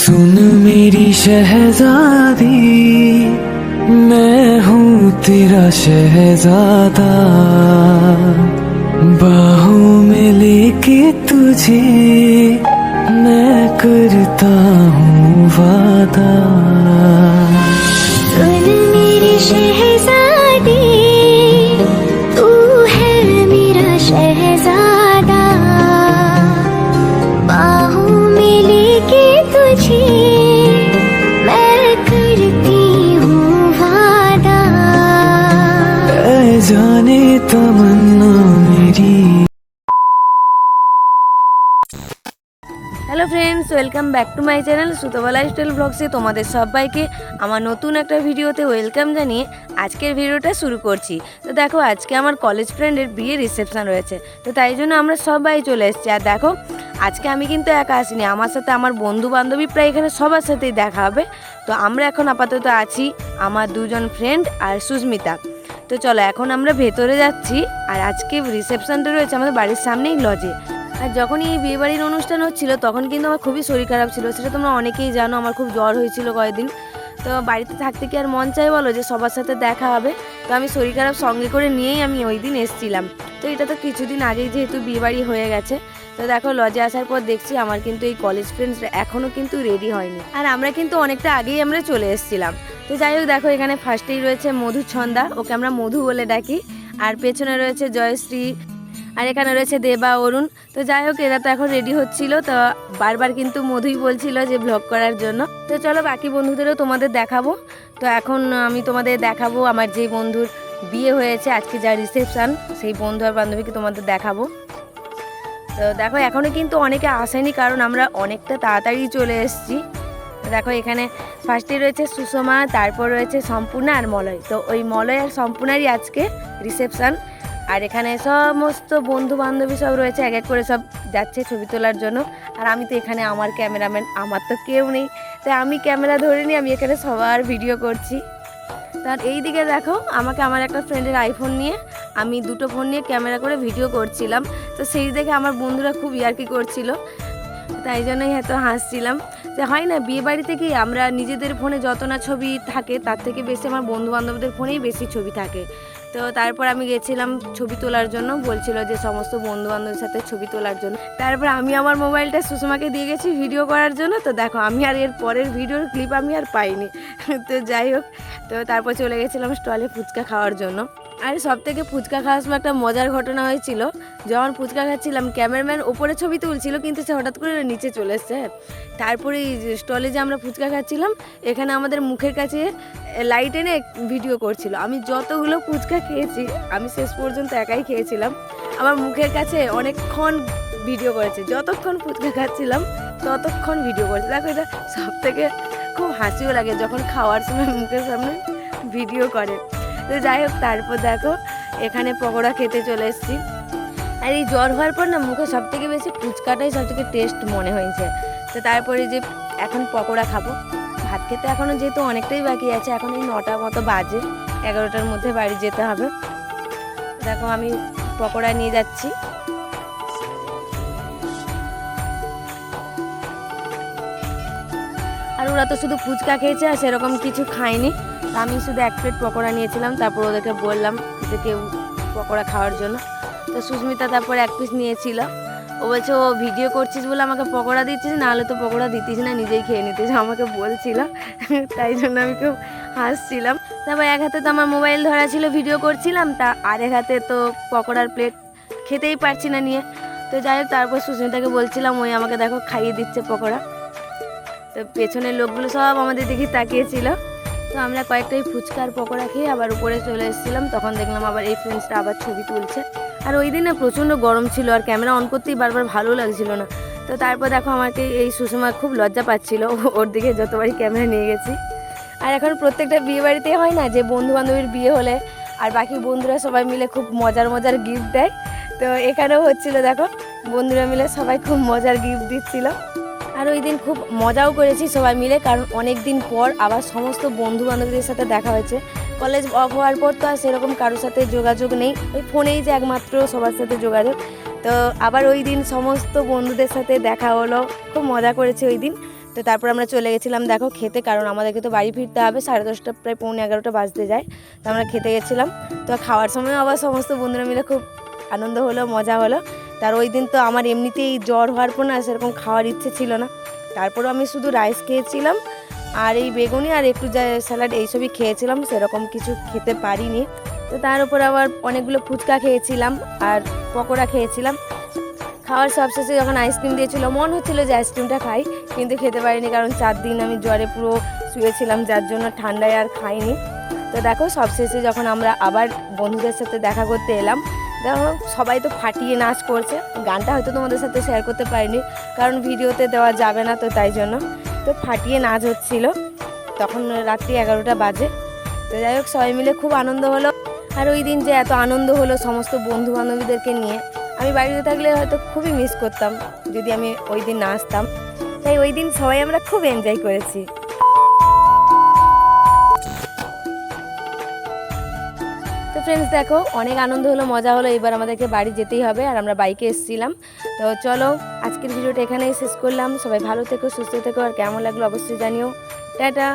सुन मेरी शहजादी मैं हूँ तेरा शहजादा बाहों में लेके तुझे मैं करता हूँ वादा welcome back to my channel সুতবা lifestyle ব্লগসে তোমাদের সবাইকে আমার নতুন একটা ভিডিওতে ওয়েলকাম জানিয়ে আজকের ভিডিওটা শুরু করছি। তো দেখো, আজকে আমার কলেজ ফ্রেন্ডের বিয়ে রিসেপশন রয়েছে। তো তাই জন্য আমরা সবাই চলে এসেছি। আর দেখো, আজকে আমি কিন্তু একা আসিনি। আমার সাথে আমার বন্ধু বান্ধবী প্রায় এখানে সবার সাথেই দেখা হবে। তো আমরা এখন আপাতত আছি আমার দুজন ফ্রেন্ড আর সুস্মিতা। তো চলো, এখন আমরা ভেতরে যাচ্ছি। আর আজকে রিসেপশানটা রয়েছে আমাদের বাড়ির সামনেই লজে আর যখনই এই বিয়েবাড়ির অনুষ্ঠান হচ্ছিল, তখন কিন্তু আমার খুবই শরীর খারাপ ছিল। সেটা তোমরা অনেকেই জানো, আমার খুব জ্বর হয়েছিল কয়েকদিন। তো বাড়িতে থাকতে কি আর মন চাই বলো যে সবার সাথে দেখা হবে? তো আমি শরীর খারাপ সঙ্গে করে নিয়েই আমি ওই দিন এসেছিলাম। তো এটা তো কিছুদিন আগেই যেহেতু বিয়েবাড়ি হয়ে গেছে, তো দেখো লজে আসার পর দেখছি আমার কিন্তু এই কলেজ ফ্রেন্ডস এখনও কিন্তু রেডি হয়নি। আর আমরা কিন্তু অনেকটা আগেই আমরা চলে এসেছিলাম। তো যাই হোক, দেখো এখানে ফার্স্টেই রয়েছে মধু ছন্দা ওকে আমরা মধু বলে ডাকি। আর পেছনে রয়েছে জয়শ্রী আর এখানে রয়েছে দেবা, অরুণ। তো যাই হোক, এরা তো এখন রেডি হচ্ছিল। তো বারবার কিন্তু মধুই বলছিল যে ব্লগ করার জন্য। তো চলো বাকি বন্ধুদেরও তোমাদের দেখাবো। তো এখন আমি তোমাদের দেখাবো আমার যেই বন্ধুর বিয়ে হয়েছে, আজকে যা রিসেপশান সেই বন্ধু আর বান্ধবীকে তোমাদের দেখাবো। তো দেখো এখনও কিন্তু অনেকে আসেনি, কারণ আমরা অনেকটা তাড়াতাড়ি চলে এসেছি। দেখো, এখানে ফার্স্টে রয়েছে সুষমা, তারপর রয়েছে সম্পূর্ণা আর মলয়। তো ওই মলয় আর সম্পূর্ণারই আজকে রিসেপশন আর এখানে সমস্ত বন্ধু বান্ধবী সব রয়েছে, এক এক করে সব যাচ্ছে ছবি তোলার জন্য। আর আমি তো এখানে আমার ক্যামেরাম্যান, আমার তো কেউ নেই। তাই আমি ক্যামেরা ধরে নিয়ে আমি এখানে সবার ভিডিও করছি। তার এই দিকে দেখো, আমাকে আমার একটা ফ্রেন্ডের আইফোন নিয়ে, আমি দুটো ফোন নিয়ে ক্যামেরা করে ভিডিও করছিলাম। তো সেই দেখে আমার বন্ধুরা খুব ইয়ার্কি করছিল। তাই জন্যই এত হাসছিলাম। যে হয় না, বিয়ে বাড়িতে কি আমরা নিজেদের ফোনে যত না ছবি থাকে, তার থেকে বেশি আমার বন্ধু বান্ধবদের ফোনেই বেশি ছবি থাকে। তো তারপর আমি গেছিলাম ছবি তোলার জন্য, বলছিল যে সমস্ত বন্ধু বান্ধবের সাথে ছবি তোলার জন্য। তারপর আমি আমার মোবাইলটা সুষমাকে দিয়ে গেছি ভিডিও করার জন্য। তো দেখো, আমি আর এর পরের ভিডিওর ক্লিপ আমি আর পাইনি। তো যাই হোক, তো তারপর চলে গেছিলাম স্টলে ফুচকা খাওয়ার জন্য। আর সব থেকে ফুচকা খাওয়ার সময় একটা মজার ঘটনা হয়েছিল। যখন ফুচকা খাচ্ছিলাম, ক্যামেরাম্যান ওপরে ছবি তুলছিল, কিন্তু সে হঠাৎ করে নিচে চলে এসছে। তারপরে স্টলে যে আমরা ফুচকা খাচ্ছিলাম, এখানে আমাদের মুখের কাছে লাইট এনে ভিডিও করছিল। আমি যতগুলো ফুচকা খেয়েছি, আমি শেষ পর্যন্ত একাই খেয়েছিলাম। আমার মুখের কাছে অনেকক্ষণ ভিডিও করেছে। যতক্ষণ ফুচকা খাচ্ছিলাম, ততক্ষণ ভিডিও করেছে। দেখো এটা সব থেকে খুব হাসিও লাগে যখন খাওয়ার সময় মুখের সামনে ভিডিও করে। তো যাই হোক, তারপর দেখো, এখানে পকোড়া খেতে চলে এসেছি। আর এই জ্বর হওয়ার পর না, মুখে সব থেকে বেশি ফুচকাটাই সব থেকে টেস্ট মনে হয়েছে। তো তারপরে যে, এখন পকোড়া খাব। ভাত খেতে এখনও যেহেতু অনেকটাই বাকি আছে, এখন এই নটা মতো বাজে। এগারোটার মধ্যে বাড়ি যেতে হবে। দেখো, আমি পকোড়া নিয়ে যাচ্ছি। আর ওরা তো শুধু ফুচকা খেয়েছে, আর সেরকম কিছু খায়নি। আমি শুধু এক প্লেট পকোড়া নিয়েছিলাম, তারপর ওদেরকে বললাম যে কেউ পকোড়া খাওয়ার জন্য। তো সুস্মিতা তারপর এক পিস নিয়েছিল। ও বলছে, ও ভিডিও করছিস বলে আমাকে পকোড়া দিচ্ছিস, নাহলে তো পকোড়া দিতিস না, নিজেই খেয়ে নিতিস। আমাকে বলছিল, তাই জন্য আমি খুব হাসছিলাম। তারপর এক হাতে তো আমার মোবাইল ধরা ছিল ভিডিও করছিলাম, তা আরেক হাতে তো পকোড়ার প্লেট খেতেই পারছি না নিয়ে। তো যাই হোক, তারপর সুস্মিতাকে বলছিলাম, ওই আমাকে দেখো, খাইয়ে দিচ্ছে পকোড়া। তো পেছনের লোকগুলো সব আমাদের দিকে তাকিয়েছিল। তো আমরা কয়েকটাই ফুচকার পকোড়া খেয়ে আবার উপরে চলে এসেছিলাম। তখন দেখলাম আবার এই ফ্রেন্ডসটা আবার ছবি তুলছে। আর ওই দিনে প্রচণ্ড গরম ছিল আর ক্যামেরা অন করতেই বারবার ভালো লাগছিল না। তো তারপর দেখো আমাকে এই সুষমা খুব লজ্জা পাচ্ছিল। ওর দিকে যতবারই ক্যামেরা নিয়ে গেছি। আর এখন প্রত্যেকটা বিয়ে বাড়িতে হয় না যে বন্ধু বান্ধবীর বিয়ে হলে আর বাকি বন্ধুরা সবাই মিলে খুব মজার মজার গিফট দেয়। তো এখানেও হচ্ছিল দেখো, বন্ধুরা মিলে সবাই খুব মজার গিফট দিচ্ছিল। আর ওই দিন খুব মজাও করেছি সবাই মিলে, কারণ অনেক দিন পর আবার সমস্ত বন্ধু বান্ধবীদের সাথে দেখা হয়েছে। কলেজ অফ হওয়ার পর তো আর সেরকম কারোর সাথে যোগাযোগ নেই, ওই ফোনেই যে একমাত্র সবার সাথে যোগাযোগ। তো আবার ওই দিন সমস্ত বন্ধুদের সাথে দেখা হলো, খুব মজা করেছি ওই দিন। তো তারপর আমরা চলে গেছিলাম দেখো খেতে, কারণ আমাদেরকে তো বাড়ি ফিরতে হবে, সাড়ে দশটা, প্রায় পৌনে এগারোটা বাজতে যায়। তো আমরা খেতে গেছিলাম। তো খাওয়ার সময় আবার সমস্ত বন্ধুরা মিলে খুব আনন্দ হলো, মজা হলো। তার ওই দিন তো আমার এমনিতেই জ্বর হওয়ার পর না সেরকম খাওয়ার ইচ্ছে ছিল না। তারপরও আমি শুধু রাইস খেয়েছিলাম, আর এই বেগুনি আর একটু যা স্যালাড এইসবই খেয়েছিলাম, সেরকম কিছু খেতে পারিনি। তো তার উপর আবার অনেকগুলো ফুচকা খেয়েছিলাম আর পকোড়া খেয়েছিলাম। খাওয়ার সবশেষে যখন আইসক্রিম দিয়েছিল, মন হচ্ছিল যে আইসক্রিমটা খাই, কিন্তু খেতে পারিনি কারণ চার দিন আমি জ্বরে পুরো শুয়েছিলাম, যার জন্য ঠান্ডায় আর খাইনি। তো দেখো সবশেষে যখন আমরা আবার বন্ধুদের সাথে দেখা করতে এলাম দেখো, সবাই তো ফাটিয়ে নাচ করছে। গানটা হয়তো তোমাদের সাথে শেয়ার করতে পারিনি, কারণ ভিডিওতে দেওয়া যাবে না তো তাই জন্য। তো ফাটিয়ে নাচ হচ্ছিল, তখন রাত্রি এগারোটা বাজে। তো যাই হোক, সবাই মিলে খুব আনন্দ হলো। আর ওই দিন যে এত আনন্দ হলো সমস্ত বন্ধু বান্ধবীদেরকে নিয়ে, আমি বাড়িতে থাকলে হয়তো খুবই মিস করতাম, যদি আমি ওই দিন না আসতাম তাই ওই দিন সবাই আমরা খুব এনজয় করেছি। ফ্রেন্ডস দেখো, অনেক আনন্দ হলো, মজা হলো, এবার আমাদেরকে বাড়ি যেতেই হবে, আর আমরা বাইকে এসেছিলাম। তো চলো, আজকের ভিডিওটা এখানেই শেষ করলাম। সবাই ভালো থেকো, সুস্থ থেকো, আর কেমন লাগল অবশ্যই জানিও। টাটা!